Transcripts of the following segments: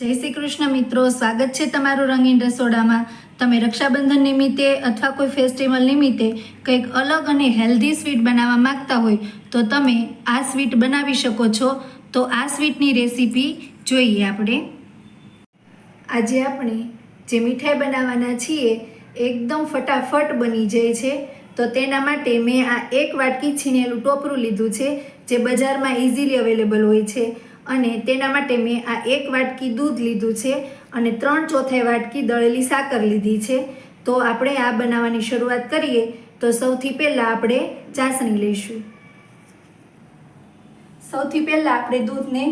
જય શ્રી કૃષ્ણ મિત્રો, સ્વાગત છે તમારું રંગીન રસોડામાં તમે રક્ષાબંધન નિમિત્તે અથવા કોઈ ફેસ્ટિવલ નિમિત્તે કંઈક અલગ અને હેલ્ધી સ્વીટ બનાવવા માંગતા હોય, તો તમે આ સ્વીટ બનાવી શકો છો. તો આ સ્વીટની રેસીપી જોઈએ આપણે. આજે આપણે જે મીઠાઈ બનાવવાના છીએ, એકદમ ફટાફટ બની જાય છે. તો તેના માટે મેં આ એક વાટકી છીણેલું ટોપરું લીધું છે, જે બજારમાં ઇઝીલી અવેલેબલ હોય છે. અને તેના માટે મેં આ એક વાટકી દૂધ લીધું છે અને ત્રણ ચોથાઈ વાટકી દળેલી સાકર લીધી છે. તો આપણે આ બનાવવાની શરૂઆત કરીએ, તો સૌથી પહેલાં આપણે ચાસણી લઈશું. સૌથી પહેલાં આપણે દૂધને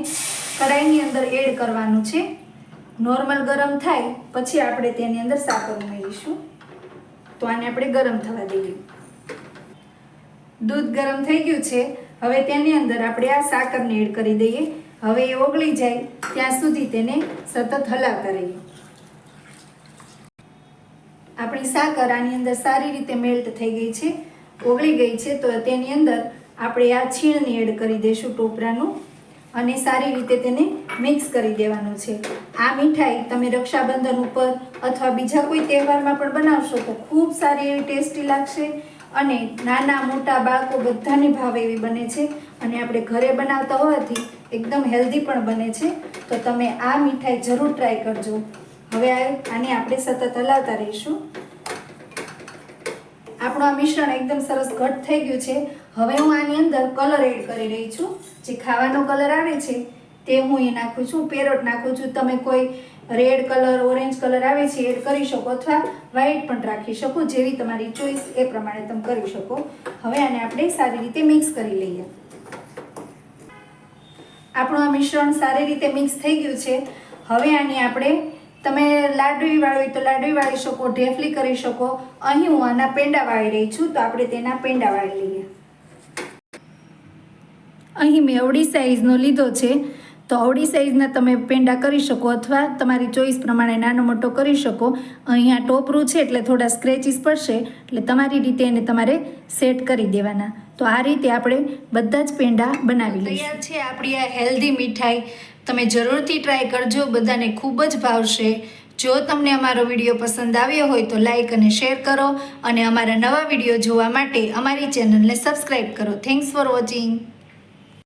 કડાઈની અંદર એડ કરવાનું છે. નોર્મલ ગરમ થાય, પછી આપણે તેની અંદર સાકર ઉમેરીશું. તો આને આપણે ગરમ થવા દઈએ. દૂધ ગરમ થઈ ગયું છે, હવે તેની અંદર આપણે આ સાકરને એડ કરી દઈએ. હવે એ ઓગળી જાય, ત્યાં સુધી તેને સતત હલાવતા રહીએ. આપણી સાકર આની અંદર સારી રીતે મેલ્ટ થઈ ગઈ છે, ઓગળી ગઈ છે, તો તેની અંદર આપણે આ છીણને એડ કરી દઈશું ટોપરાનું અને સારી રીતે તેને મિક્સ કરી દેવાનું છે. આ મીઠાઈ તમે રક્ષાબંધન ઉપર અથવા બીજા કોઈ તહેવારમાં પણ બનાવશો તો ખૂબ સારી એવી ટેસ્ટી લાગશે અને નાના મોટા બાળકો બધાને ભાવે એવી બને છે. અને આપણે ઘરે બનાવતા હોવાથી એકદમ હેલ્ધી પણ બને છે. તો તમે આ મીઠાઈ જરૂર ટ્રાય કરજો. હવે આને આપણે સતત હલાવતા રહીશું. આપણું આ મિશ્રણ એકદમ સરસ ઘટ થઈ ગયું છે. હવે હું આની અંદર કલર એડ કરી રહી છું. જે ખાવાનો કલર આવે છે, તે હું એ નાખું છું. પેરોટ નાખું છું. તમે કોઈ રેડ કલર ઓરેન્જ કલર આવે છે એડ કરી શકો અથવા વ્હાઈટ પણ રાખી શકો. જેવી તમારી ચોઈસ એ પ્રમાણે તમે કરી શકો. હવે આને આપણે સારી રીતે મિક્સ કરી લઈએ. આપણું આ મિશ્રણ સારી રીતે મિક્સ થઈ ગયું છે. હવે આની આપણે, તમે લાડવી વાળવી તો લાડવી વાળી શકો, ઢેફલી કરી શકો. અહીં હું આના પેંડા વાળી રહી છું, તો આપણે તેના પેંડા વાળી લઈએ. અહીં મેં અવડી સાઈઝનો લીધો છે. તો અવળી સાઇઝના તમે પેંડા કરી શકો અથવા તમારી ચોઈસ પ્રમાણે નાનો મોટો કરી શકો. અહીંયા ટોપરું છે એટલે થોડા સ્ક્રેચીસ પડશે, એટલે તમારી રીતે એને તમારે સેટ કરી દેવાના. તો આ રીતે આપણે બધા જ પેંડા બનાવી લઈએ છે આપણી આ હેલ્ધી મીઠાઈ. તમે જરૂરથી ટ્રાય કરજો, બધાને ખૂબ જ ભાવશે. જો તમને અમારો વીડિયો પસંદ આવ્યો હોય તો લાઇક અને શેર કરો અને અમારા નવા વીડિયો જોવા માટે અમારી ચેનલને સબસ્ક્રાઈબ કરો. Thanks for watching.